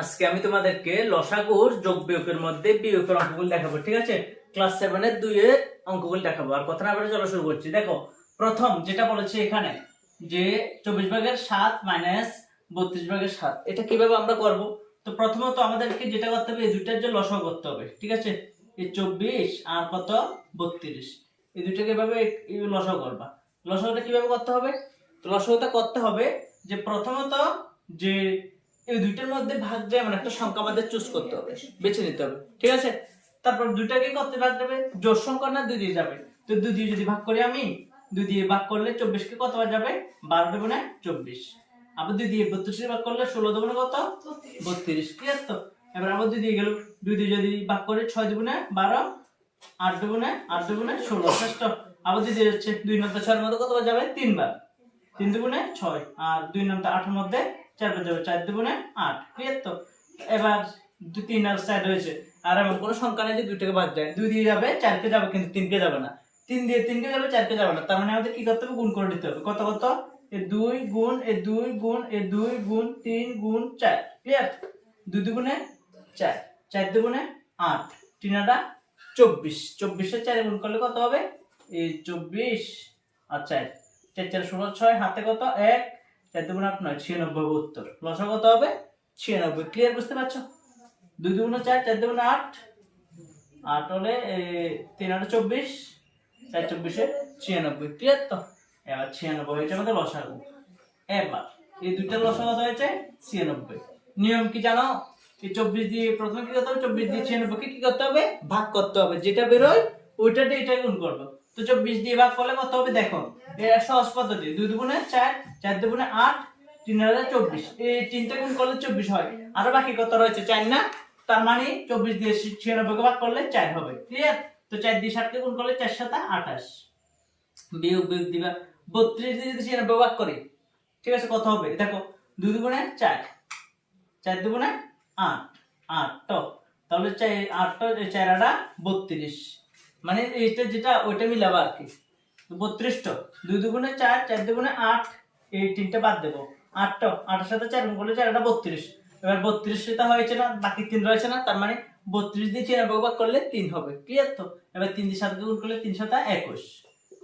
আজকে আমি তোমাদেরকে লসাগুর যোগ বিয়োগের মধ্যে বিয়োগের অঙ্কগুলো দেখাবো, ঠিক আছে? ক্লাস সেভেনের দুইয়ের অঙ্কগুলো দেখাবো। আর কথা না বলে চলো শুরু করছি। দেখো, প্রথম যেটা বলেছে এখানে, যে চব্বিশ ভাগের সাত মাইনাস বত্রিশ ভাগের সাত, এটা কীভাবে আমরা করব? তো প্রথমত আমাদেরকে যেটা করতে হবে, এই দুইটার যে লসাগু করতে হবে, ঠিক আছে? এই চব্বিশ আর কত? বত্রিশ। এই দুইটাকে এভাবে লসাগু করবা? লসাগুটা কীভাবে করতে হবে? তো লসাগুটা করতে হবে যে প্রথমত যে এই দুইটার মধ্যে ভাগ যায় মানে একটা সংখ্যা আমাদের চুজ করতে হবে, বেছে নিতে হবে, ঠিক আছে? তারপর দুইটাকে করতে ভাগ যাবে জোর সংখ্যা না দুই দিয়ে যাবে? তো দুই দিয়ে যদি ভাগ করি আমি, দুই দিয়ে ভাগ করলে চব্বিশকে কত বার যাবে? বারো দেবো না, চব্বিশ। আবার দুই দিয়ে বত্রিশে ভাগ করলে ষোলো দেবো না কত? বত্রিশ, ঠিক আছে তো? এবার আবার দুই দিয়ে গেল, দুই দিয়ে যদি ভাগ করে ছয় দেবো না, বারো, আট দেবো না, আট দেবো না, ষোলো ষষ্ঠ আবার দুই দিয়ে যাচ্ছে দুই নম্বর ছয়ের মধ্যে কতবার যাবে? তিনবার। তিন দুগুণে ছয়। আর দুই নম্বর আটের মধ্যে চারবার যাবে চার দুগুণে আট ক্লিয়ার তো এবার দু তিন আর চার রয়েছে। আর এমন কোনো সংখ্যা নেই যে দুইটাকে বাদ যায় দুই দিয়ে যাবে, চারকে যাবে, কিন্তু তিনকে যাবে না। তিন দিয়ে তিনকে যাবে, চারকে যাবে না। তার মানে আমাদের কি করতে হবে? গুণ করে দিতে হবে। কত কত? এ দুই গুণ, এ দুই গুণ, এ দুই গুণ, তিন গুণ, চার। ক্লিয়ার? দুই দুগুণে চার। চার দুগুণে আট। তিন আটা চব্বিশ। চব্বিশে চারে গুণ করলে কত হবে? এই চব্বিশ। আর চার। চার চার ষোলো, ছয়। হাতে কত? এক। চার দুগুণ আট নয়, ছিয়ানব্বই উত্তর। লসা কত হবে ছিয়ানব্বই। ক্লিয়ার বুঝতে পারছ? দুই দুগুণ চার চার দুগুণ আট। আট হলে তিন আট চব্বিশ, চার চব্বিশে ছিয়ানব্বই। ক্লিয়ার তো? এবার ছিয়ানব্বই হয়েছে আমাদের লসাগু। এবার এই দুইটা লসা কত হয়েছে ছিয়ানব্বই। নিয়ম কি জানো? এই চব্বিশ দিয়ে প্রথমে কি করতে হবে? চব্বিশ দিয়ে ছিয়ানব্বই কি করতে হবে? ভাগ করতে হবে। যেটা বেরোয় ওইটা দিয়ে এটা গুণ করব। তো চব্বিশ দিয়ে ভাগ করলে কত হবে? দেখো এটা সহজ পদ্ধতি। দুই দুগুণে চার চার দুগুণে আট, তিন হাজার চব্বিশ। এই তিনটা গুণ করলে চব্বিশ হয়। আরও বাকি কত রয়েছে? চার না? তার মানে চব্বিশ দিয়ে ছিয়ানব্বইকে ভাগ করলে চার হবে। ক্লিয়ার তো চার দিয়ে ষাটকে গুণ করলে চার সাথে আঠাশ। বিয়োগ বিয়োগ দিবা বত্রিশ দিয়ে যদি ছিয়ানব্বই ভাগ করি, ঠিক আছে, কত হবে? দেখো, দুই দুগুণে চার চার দুগুণে আট আট তাহলে চার আটটা চার আটা বত্রিশ। মানে এইটা যেটা, ওইটা মিলাবা আর কি। বত্রিশটা দুই দুগুণে চার চার দুগুণে আট, এই তিনটা বাদ দেবো। আটটা আটের সাথে চার গুণ করলে চার আটা বত্রিশ। এবার বত্রিশ সেটা হয়েছে না, বাকি তিন রয়েছে না, তার মানে বত্রিশ দিয়ে ছিয়ানব্বই ভাগ করলে তিন হবে। ক্লিয়ার তো? এবার তিন দিয়ে সাত গুণ করলে তিন সাথে একুশ।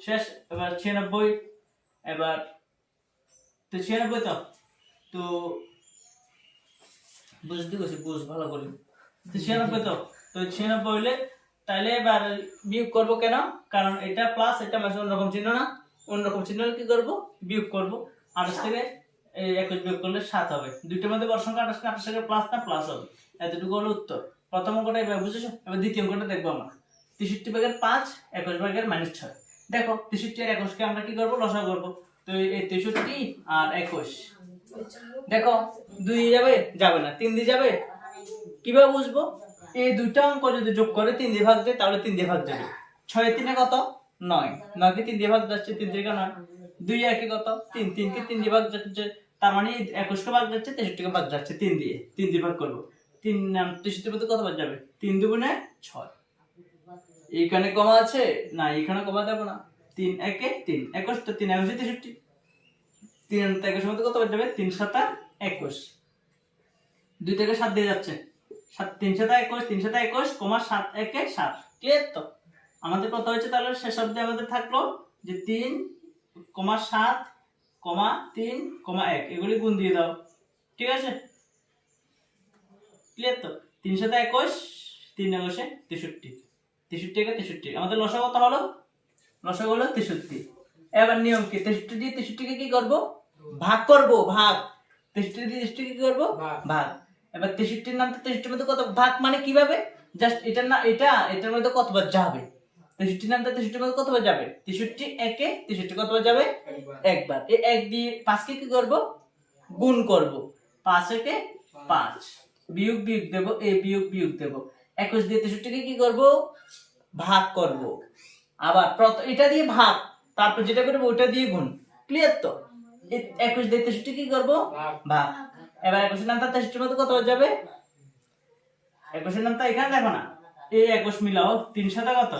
শেষ, এবার ছিয়ানব্বই, এবার তো ছিয়ানব্বই তো? তো বুঝতে গেছি বুঝ, ভালো করে। তো ছিয়ানব্বই তো? তো ছিয়ানব্বই হইলে তাহলে এবার বিয়োগ করব কেন? কারণ এটা প্লাস এটা মাসে অন্যরকম চিহ্ন না। অন্যরকম চিহ্ন কি করব? বিয়োগ করব। আঠাশ থেকে একুশ বিয়োগ করলে সাত হবে। দুইটার মধ্যে বড় সংখ্যা আঠাশ আঠাশ থেকে প্লাস না প্লাস হবে? এতটুকু হলো উত্তর। প্রথম অঙ্কটা এবার বুঝেছ? এবার দ্বিতীয় অঙ্কটা দেখব আমরা। তেষট্টি ভাগের পাঁচ, একুশ ভাগের মাইনাস ছয়। দেখো, তেষট্টি আর একুশকে আমরা কি করব? লসা করব। তো এই তেষট্টি আর একুশ। দেখো, দুই যাবে? যাবে না। তিন দিয়ে যাবে? কীভাবে বুঝব? এই দুইটা অঙ্ক যদি যোগ করে তিন দিয়ে ভাগ যায় তাহলে তিন দিয়ে ভাগ যাবে ছয় তিনে কত? নয়। নয়কে তিন দিয়ে ভাগ যাচ্ছে? তিন থেকে নয়। দুই একে কত? তিন। তিনকে তিন দিয়ে ভাগ যাচ্ছে? তার মানে একুশকে ভাগ যাচ্ছে তেষট্টিকে ভাগ যাচ্ছে তিন দিয়ে। তিন দিয়ে ভাগ করব। তিন তেষট্টির মধ্যে কত ভাগ যাবে? তিন দুগুণে ছয়। এইখানে কমা আছে? না এখানে কমা দেবো না। তিন একে তিন। একুশ, তো তিন একুশে তেষট্টি। তিন একুশের মধ্যে কত ভাগ যাবে? তিন সাতা একুশ। দুই থেকে সাত দিয়ে যাচ্ছে। সাত তিন সাতা একুশ তিন সাতা একুশ কমা সাত একে সাত। ক্লিয়ার তো আমাদের কত হয়েছে তাহলে? শেষ অব্দি আমাদের থাকল যে তিন কমা সাত কমা তিন কমা এক। এগুলি গুণ দিয়ে দাও। ঠিক আছে? ক্লিয়ার তো তিন সাথে একুশ তিন একুশে তেষট্টি। তেষট্টি একে তেষট্টি। আমাদের লসা কত হলো? লসা হলো তেষট্টি। এবার নিয়ম কি? তেষট্টি দিয়ে তেষট্টিকে কি করব? ভাগ করব? ভাগ। তেষট্টি দিয়ে তেষট্টি কি করব? ভাগ। এবার তেষট্টির নাম তো তেষট্টির মধ্যে কত ভাগ মানে কীভাবে? জাস্ট এটা না এটা এটার মধ্যে কতবার যাবে? তেষট্টির নামটা তেষট্টির মধ্যে কতবার যাবে? তেষট্টি একে তেষট্টি কতবার যাবে? একবার। এই এক দিয়ে পাঁচকে কি করব? গুণ করব। পাঁচ একে পাঁচ। বিয়োগ বিয়োগ দেব। এ বিয়োগ বিয়োগ দেব। একুশ দিয়ে তেষট্টিকে কি করব? ভাগ করব। আবার এটা দিয়ে ভাগ। তারপর যেটা করব ওটা দিয়ে গুণ। ক্লিয়ার তো? একুশ দিয়ে তেষট্টি কি করব? ভাগ। এবার একুশের নামটা তেষট্টির মধ্যে কত যাবে? একুশের নামটা এখানে দেখো না। এই একুশ মিলাও, তিন সাথে কত?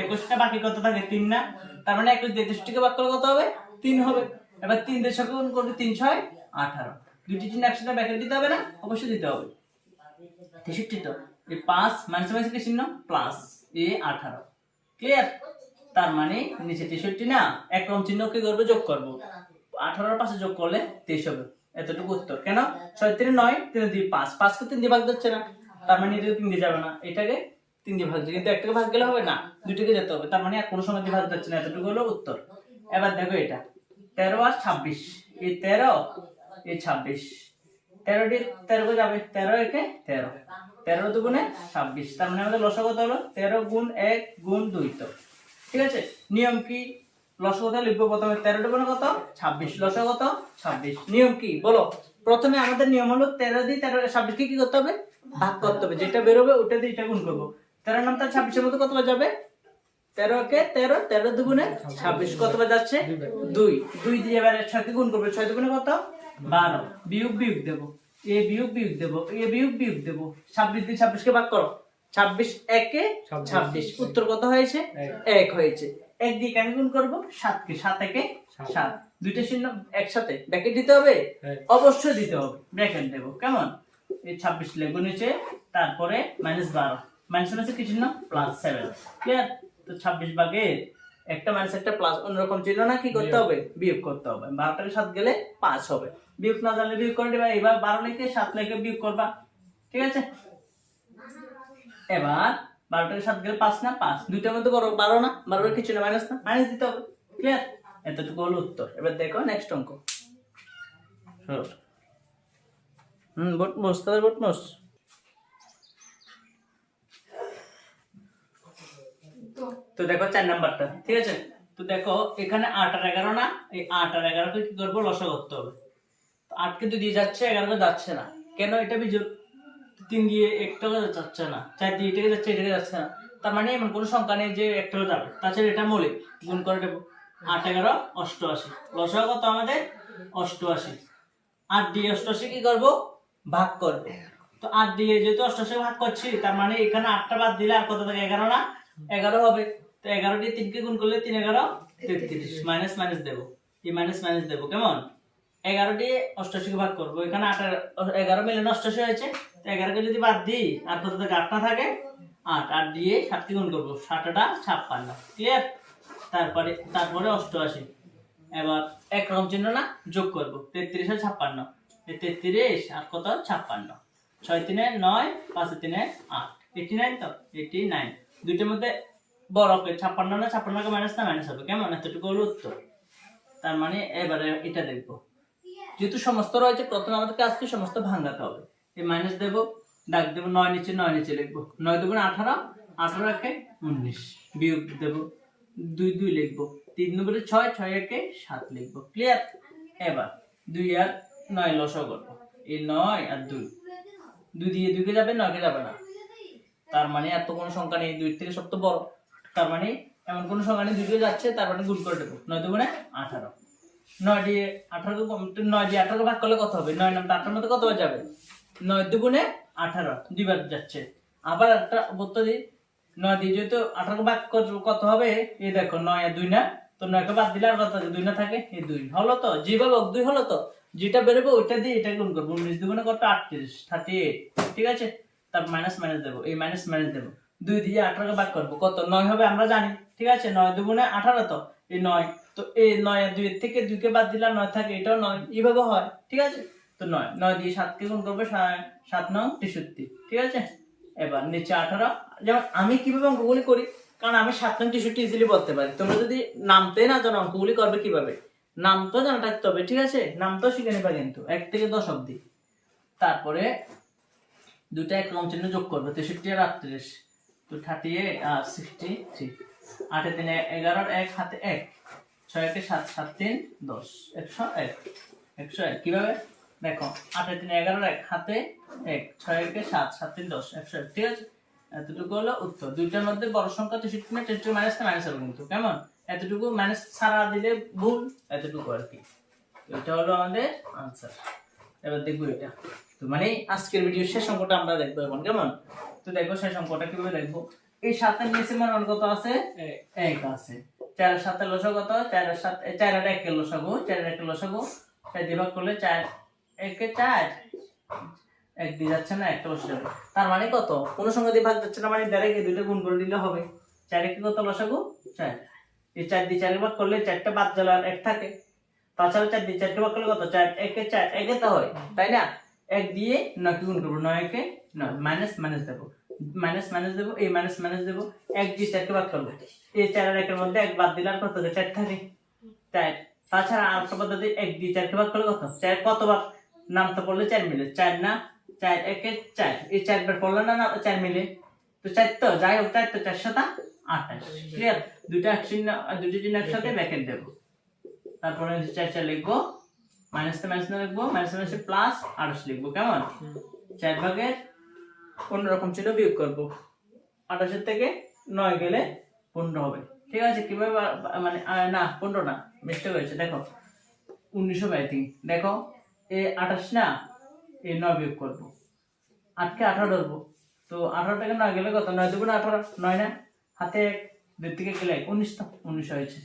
একুশটা বাকি কত থাকে? তিন না? তার মানে একুশ তেষট্টিকে ভাগ করলে কত হবে? তিন হবে। এবার তিন দেড় সঙ্গে গুণ করলে তিন, ছয়, আঠারো। দুটি চিহ্ন একসাথে ব্যাকেট দিতে হবে না? অবশ্যই দিতে হবে। তেষট্টি তো। এই পাঁচ মাইনাস মাইনাস চিহ্ন? প্লাস এ আঠারো। ক্লিয়ার তার মানে নিচে তেষট্টি না? একরকম চিহ্ন কি করব? যোগ করব। আঠারোর পাশে যোগ করলে তেইশ হবে। এতটুকু উত্তর। কেন? ছয় তিন নয় তিন দুই পাঁচ। পাঁচকে তিন দিয়ে ভাগ যাচ্ছে না। তার মানে এটা তিন দিয়ে যাবে না। এটাকে তিন দিয়ে ভাগ কিন্তু একটাকে ভাগ গেলে হবে না। দুটোকে যেতে হবে। তার মানে আর কোনো সময় দিয়ে ভাগ যাচ্ছে না। এতটুকু হলো উত্তর। এবার দেখো এটা। তেরো আর ছাব্বিশ। এই তেরো, এই ছাব্বিশ। তেরোটি তেরো যাবে। তেরো একে তেরো। তেরো দুগুণে ছাব্বিশ। তার মানে আমাদের লসা কত হলো? তেরো গুণ এক গুণ দুই তো। ঠিক আছে? নিয়ম কি? লিখব প্রথমে তেরো দুগুণে কত ছাব্বিশ লসা কত ছাব্বিশ। নিয়ম কি? বলো। প্রথমে আমাদের নিয়ম হলো তেরো দিয়ে তেরো ছাব্বিশকে কি করতে হবে? ভাগ করতে হবে। যেটা বেরোবে ওটা দিয়ে এটা গুণ করব। তেরো নামটা ছাব্বিশের মধ্যে কত যাবে তেরো কে তেরো তেরো দুগুণে ছাব্বিশ যাচ্ছে দুই। দুই দিয়ে এবারে ছয়কে গুণ করবে। ছয় দুগুণে কত? বারো। বিয়োগ বিয়োগ দেবো। এ বিয়োগ বিয়োগ দেবো। এ বিয়োগ বিয়োগ দেবো। ছাব্বিশ দিয়ে ছাব্বিশকে ভাগ করো। ছাব্বিশ একে ছাব্বিশ। উত্তর কত হয়েছে? এক হয়েছে। এক দিয়ে কেন গুণ করব? সাতকে সাত। একে সাত। দুইটা শূন্য একসাথে। ব্র্যাকেট দিতে হবে? অবশ্যই দিতে হবে। ব্র্যাকেট দেবো। কেমন? এই ছাব্বিশ লেখবো নিচে তারপরে মাইনাস বারো। মাইনাস মাইনাসে কি চিহ্ন? প্লাস সেভেন ক্লিয়ার তো ছাব্বিশ ভাগে একটা মাইনাস একটা প্লাস অন্যরকম চিহ্ন না? কি করতে হবে? বিয়োগ করতে হবে। বারোটাকে সাত গেলে পাঁচ হবে। বিয়োগ না জানলে বিয়োগ করে দেবা এবার বারো লেখে সাত লেখে বিয়োগ করবা। ঠিক আছে? এবার বারোটাকে সাত গেলে পাঁচ না? পাঁচ। দুইটার মধ্যে বড়, বারো না? বারোটা কিছু না মাইনাস না? মাইনাস দিতে হবে। ক্লিয়ার এতটুকু হলো উত্তর। এবার দেখো নেক্সট অঙ্ক। হুম, বট মোস তাহলে বট মোস তো দেখো চার নাম্বারটা, ঠিক আছে? তো দেখো এখানে আট আর এগারো না? এই আট আর এগারোকে কি করব? লসা করতে হবে। আটকে তো দিয়ে যাচ্ছে, এগারোকে যাচ্ছে না। কেন? এটা বিজোর তিন দিয়ে একটাও যাচ্ছে না, চার দিয়ে এটাকে যাচ্ছে এটাকে যাচ্ছে না। তার মানে এমন কোনো সংখ্যা নেই যে একটাও যাবে। তাছাড়া এটা মৌলিক। গুণ করে দেবো। আট এগারো, অষ্টআশি। লসা কত আমাদের? অষ্টআশি। আট দিয়ে অষ্টআশি কি করব? ভাগ করব। তো আট দিয়ে যেহেতু অষ্টআশি ভাগ করছি, তার মানে এখানে আটটা বাদ দিলে আর কত থাকে? এগারো না? এগারো হবে। তো এগারো দিয়ে তিনকে গুণ করলে তিন এগারো, তেত্রিশ। মাইনাস মাইনাস দেবো। এই মাইনাস মাইনাস দেবো। কেমন? এগারো দিয়ে অষ্টাশিকে ভাগ করব। এখানে আট আর- এগারো মিলে অষ্টাশি হয়েছে? এগারোকে যদি বাদ দিই, আর কত থাকে আটটা থাকে, আট আট দিয়ে সাতকে গুণ করব সাতটা ছাপ্পান্ন। ক্লিয়ার তারপরে তারপরে অষ্টআশি। এবার একরকম চিহ্ন না, যোগ করব। তেত্রিশ আর ছাপ্পান্ন। তেত্রিশ আর কত? ছাপ্পান্ন। ছয় তিনে নয়, পাঁচে তিনে আট। এইটি নাইন তো? এইটি নাইন দুইটার মধ্যে হবে। ছাপ্পান্ন না, ছাপ্পান্নকে মাইনাস না মাইনাস হবে। কেমন? এতটুকু হলো উত্তর। তার মানে এবারে এটা দেখব। যেহেতু সমস্ত রয়েছে, প্রথমে আমাদেরকে আজকে সমস্ত ভাঙাতে হবে। এই মাইনাস দেবো ডাক দেবো, নয় নিচে নয় নিচে লিখব। নয় দেবো আঠারো আঠারো একে উনিশ। বিয়োগ দেবো, দুই দুই লিখব। তিন নম্বরে ছয় ছয় একে সাত লিখব। ক্লিয়ার এবার দুই আর নয় লসও করব এই নয় আর দুই। দুই দিয়ে দুইকে যাবে, নয়কে যাবে না। তার মানে এত কোনো সংখ্যা নেই, দুই থেকে সব তো বড়। তার মানে এমন কোনো সংখ্যা নেই, দুইকে যাচ্ছে, তার মানে গুণ করে দেবো। নয় দুগুণে আঠারো। নয় আঠারো আঠারো ভাগ করলে কত হবে? নয় নামটা আঠারোর মধ্যে কত যাবে? নয় আঠারো যাচ্ছে। আবার দিই। না? তো বাদ দিলে দুই না থাকে? দুই। হলো তো? দুই তো? যেটা বেরোবে ওইটা দিয়ে এটা গুণ করব। উনিশ দুগুণে কত? আটত্রিশ থার্টি ঠিক আছে? তারপর মাইনাস মাইনাস দেবো। এই মাইনাস মাইনাস দেবো। দুই দিয়ে আঠারোকে ভাগ করব। কত? নয় হবে আমরা জানি। ঠিক আছে? নয় দুগুণে আঠারো তো? এই নয়। তো এই নয় দুইয়ের থেকে দুইকে বাদ দিলাম নয় থাকে, এটাও নয়। এইভাবে হয়, ঠিক আছে? তো নয়। নয় দিয়ে সাতকে গুণ করব সাত নং তেষট্টি, ঠিক আছে? এবার নিচে আঠারো। যেমন আমি কীভাবে অঙ্কগুলি করি? কারণ আমি সাত নং তেষট্টি ইজিলি বলতে পারি। তোমরা যদি নামতে না জানো অঙ্কগুলি করবে কীভাবে? নাম তো জানা থাকতে হবে, ঠিক আছে? নাম শিখে নেবা কিন্তু, এক থেকে দশ অব্দি তারপরে দুটা এক রকম চিহ্ন যোগ করবে, তেষট্টি আর আটত্রিশ। তো থার্টি এইট আর সিক্সটি থ্রি আটে তিনে এগারোর এক হাতে এক ছয় একে সাত সাত তিন, দশ। একশো এক একশো এক। কীভাবে? দেখো আটে তিনে এগারোর এক হাতে এক ছয় একে সাত সাত তিন, দশ। একশো এক। ঠিক আছে? এতটুকু হলো উত্তর। দুইটার মধ্যে বড় সংখ্যা তেষট্টি না তেষট্টি মাইনাস মাইনাস হবে কিন্তু। কেমন? এতটুকু মাইনাস ছাড়া দিলে ভুল, এতটুকু আর কি। এটা হলো আমাদের আনসার এবার দেখব এটা। তো মানে আজকের ভিডিও শেষ অঙ্কটা আমরা দেখব এখন। কেমন? তো দেখব শেষ অঙ্কটা কীভাবে দেখব? এই সাতের নিচে মান কত আছে? এক। আছে। চারের সাথে লসা কত? চারের সাথে চার আর একের লসাগু চারের একের লসাগু। চার দিয়ে ভাগ করলে চার। একে চার। এক দিয়ে যাচ্ছে না একটা বসে যাবে। তার মানে কত? কোন সংখ্যা দিয়ে ভাগ যাচ্ছে না মানে ডাইরেক্ট এই দুটো গুণ করে দিলে হবে। চারে কি কত লসাগু? চার। এই চার দিয়ে চারে ভাগ করলে চারটা বাদ গেল আর এক থাকে। তাছাড়া চার দিয়ে চারটে ভাগ করলে কত? চার। একে চার। একে তো হয় তাই না? এক দিয়ে নয়কে গুণ করব নয় একে নয়। মাইনাস মাইনাস দেবো। মাইনাস মাইনাস দেবো এই মাইনাস মাইনাস দেবো এক দিয়ে চারকে ভাগ করব এই চার আর একের মধ্যে এক বাদ দিলে আর কত চার থাকে চার। তাছাড়া আর একটা পদ্ধতি এক দিয়ে চারকে ভাগ করলে কত? চার কতবার নামটা পড়লে চার মিলে? চার না চার একে চার। এই চারবার পড়লে না চার মিলে? তো চার তো যাই হোক চার তো চার সাতা আঠাশ। ক্লিয়ার দুইটা একশূন্য দুটো জিনিস একসাথে ব্যাকেট দেবো। তারপরে চার চার লিখব মাইনাস মাইনাস লিখব মাইনাস মাইনাস প্লাস আঠাশ লিখব কেমন? চার ভাগের অন্যরকম ছিল বিয়োগ করব। আঠাশের থেকে নয় গেলে পনেরো হবে। ঠিক আছে? কীভাবে মানে না, পনেরো না মিস্টেক হয়েছে। দেখো উনিশশো ব্যাটিং দেখো, এ আঠাশ না, এ নয় বিয়োগ করব। আটকে আঠারো ধরবো। তো আঠারো থেকে নয় গেলে কত? নয় দুগুণ আঠারো, নয় না? হাতে এক, দুই থেকে গেলে উনিশ তো, উনিশ হয়েছে।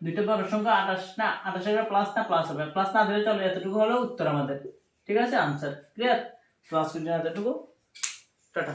দুইটা বড় সংখ্যা, আঠাশ না, আঠাশ আঠাশের প্লাস না প্লাস হবে। প্লাস না দিলে চলে, এতটুকু হলো উত্তর আমাদের। ঠিক আছে? আনসার ক্লিয়ার প্লাস এতটুকু টাটা